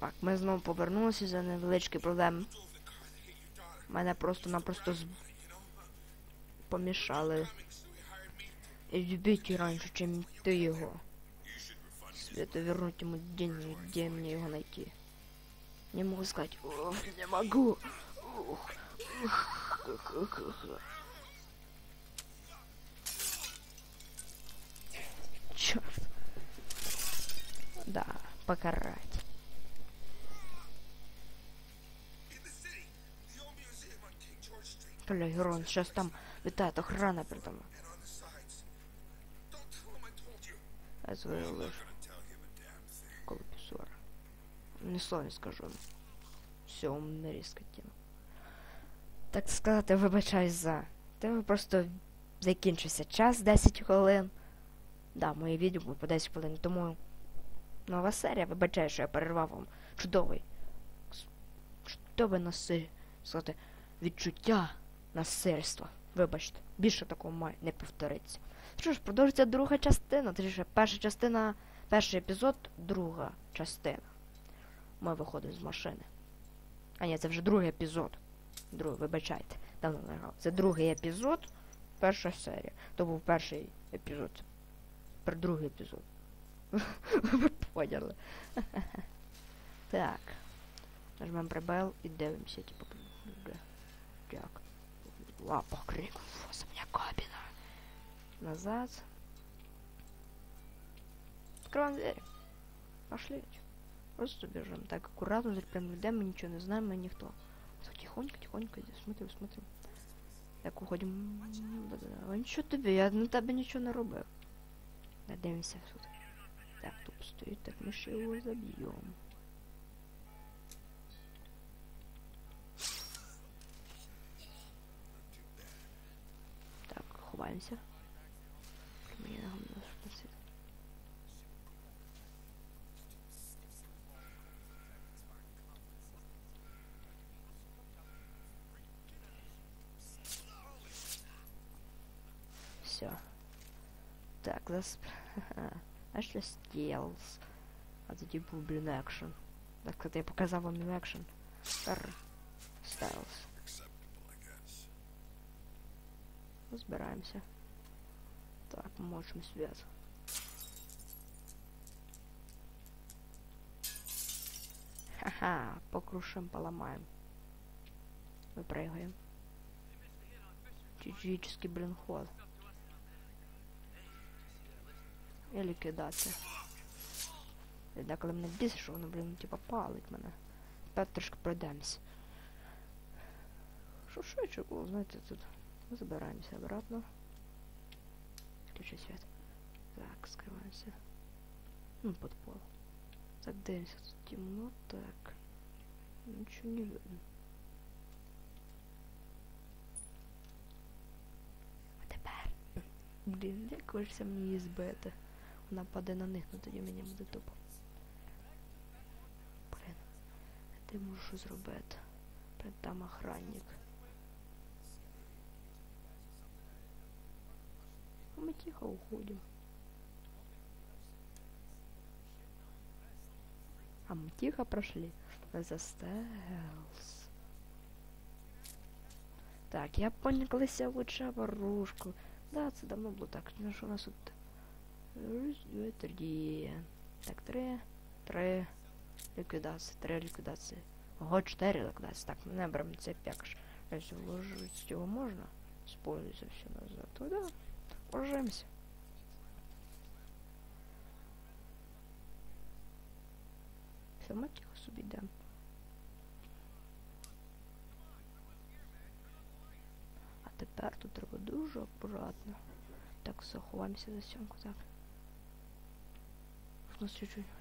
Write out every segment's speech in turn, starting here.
Так, ми знову повернулися за невеличкі проблеми. Мене просто-напросто з... помішали. И убить раньше, чем ты его. Света вернуть ему деньги, где мне его найти. Не могу сказать. Ух, не могу. Ух, ух, ух, ух, ух. Черт. Да, покарать. Бля, Герон, сейчас там летает охрана передо мной. Я пісора. Слова не скажу. Все, умний скотина. Так сказати, вибачаюсь за. Тебе просто закінчився час 10 хвилин. Да, моє відео було по 10 хвилин, тому нова серія, вибачаю, що я перервав вам чудовий. Чудове наси... сказати, відчуття насильства. Вибачте, більше такого має не повториться. Що ж, продовжиться друга частина, точніше, перша частина, перший епізод, друга частина. Ми виходимо з машини. А ні, це вже другий епізод. Другий, вибачайте, давно не. Це другий епізод, перша серія. То був перший епізод. Тепер другий епізод. Ви поняли. Так. Нажмемо прибел і дивимося, типу де. Як. Лапа крик. Фу, мене кабіна. Назад. Открываем дверь. Пошли. Просто бежим. Так, аккуратно, тут прям идем, мы ничего не знаем, мы никто. Так, тихонько, тихонько, здесь смотрим, смотрим. Так, уходим. Да-да-да. А нічого тобі, я на тебе нічого не робив. Да, дивимося тут. Так, тут стоїть, так ми ще його заб'ємо. Так, ховаємося. Мені на говно спасибо. Все. Так, зараз... А що стілс? А тоді був, блін, екшен. Так, кстати, я показав вам і екшен. Тепер стайлс. Збираємося. Так, можем свет. Ха-ха, покрушим, поломаем. Выпрыгаем. Чичический, блин, ход. І ліквідація. І деколи мене бісить, що воно, блін, типа палить мене. Тепер трошки пройдемось. Що швидше було, знаєте, тут. Забираємося обратно. Включи свет. Так, скрываемся. Ну, под пол. Так, дивимося, тут темно, так. Ничего не видно. Тепер. Блін, як хочеться мені її збити. Вона паде на них, ну тоді мені буде тупо. Блін. Ти можу зробити. Там охранник. Мы тихо уходим. А мы тихо прошли. За стелс. Так, я поняклася лучше ворушку. Да, це давно було так. Ну що у нас тут? Раз, два, три. Так, три. Три. Ліквідації. Три ліквідації. Ого, чотири ліквідації. Так, не беремо цей пекаш. Якщо вложити з цього можна. Спользуйся все назад. То да. Сама тихо собі йдемо. А тепер тут треба дуже акуратно. Так, все, ховаємося за сьомку, так. У нас чуть-чуть.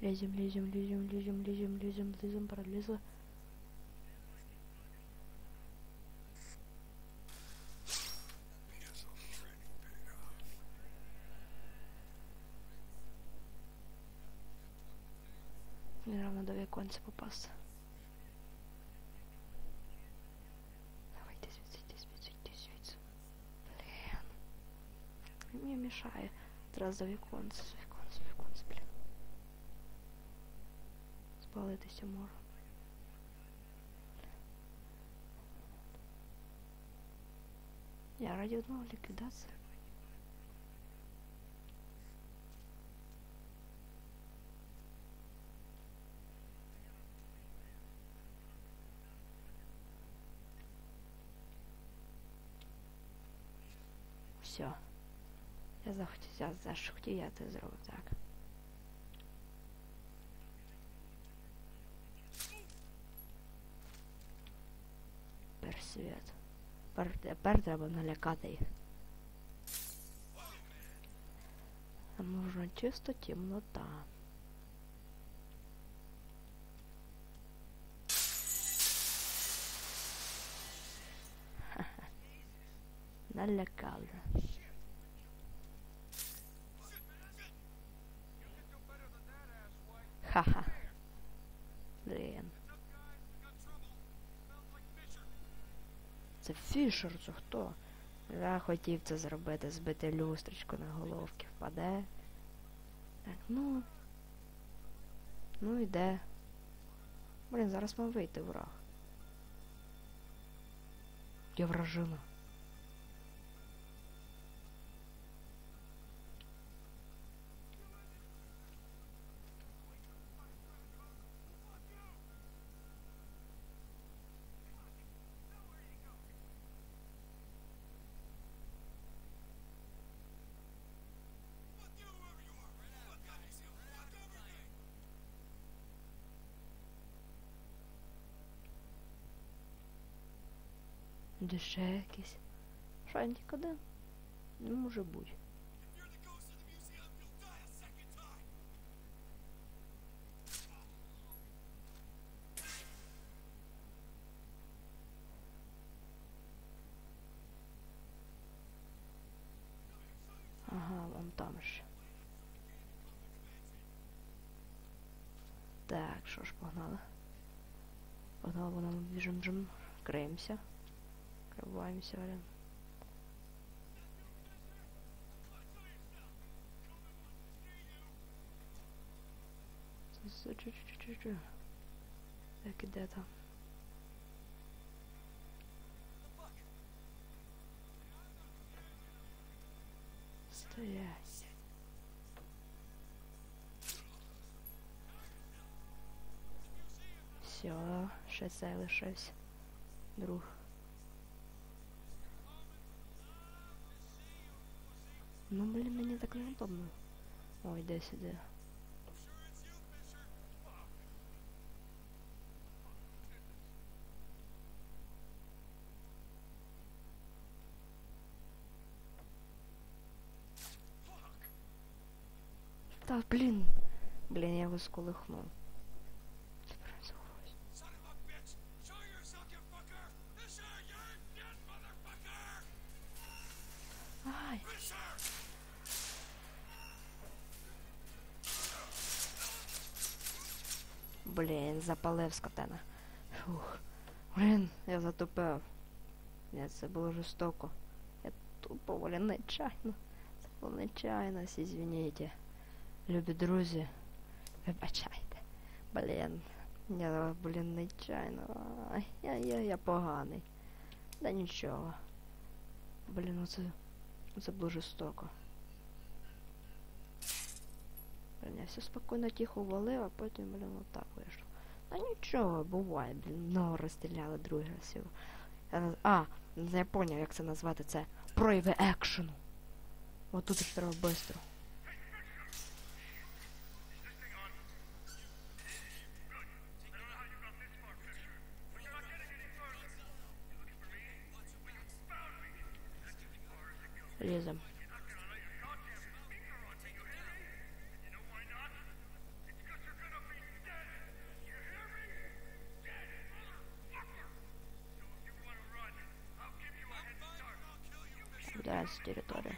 Лезем, лезем, лезем, лезем, лезем, лезем, лезем, пролезла. Не равно до веконца попался. Давайте свидеть, свидеть, свидеть. Блин. Мне мешает. Раз до веконца. Спалитися можу. Я раді одного ліквідації. Все. Я захотів, я захотів, я це зробив так. Персвіт. світ. тепер треба налякати їх. А нужна чисто темнота. Налякали. Ха-ха. Блін. Це Фішер, це хто? Я хотів це зробити, збити люстрочку на головки впаде. Так, ну. Ну йде. Блін, зараз мав вийти враг. Я вражина. Де ще якийсь? Шантик один? Не може бути. Ага, вон там ще. Так, що ж, погнали. Погнали, вона біжим, біжим, криємося. Чу- чу. Так, іде там. Стоять. Все, цей лишився. Друг. Ну, блін, мені так неудобно. Ой, де сюди. Та, блін. Блін, я його сколихнув. Блін, запалив скотина. Фух. Блін, я затупив. Ні, це було жорстоко. Я тупо, блін, нечайно. Це було нечайно, звініть. Любі друзі, вибачайте. Блін. Я, блін, нечайно. Ай, я, я, я поганий. Да нічого. Блін, ну це, це було жорстоко. Блін, я все спокійно тихо валив, а потім, блін, отак вийшло. Та нічого, буває, блін, ну розстріляли другий раз його. А, я поняв, як це назвати, це прояви екшену. От тут ж треба швидко. Лізем. 这个多着。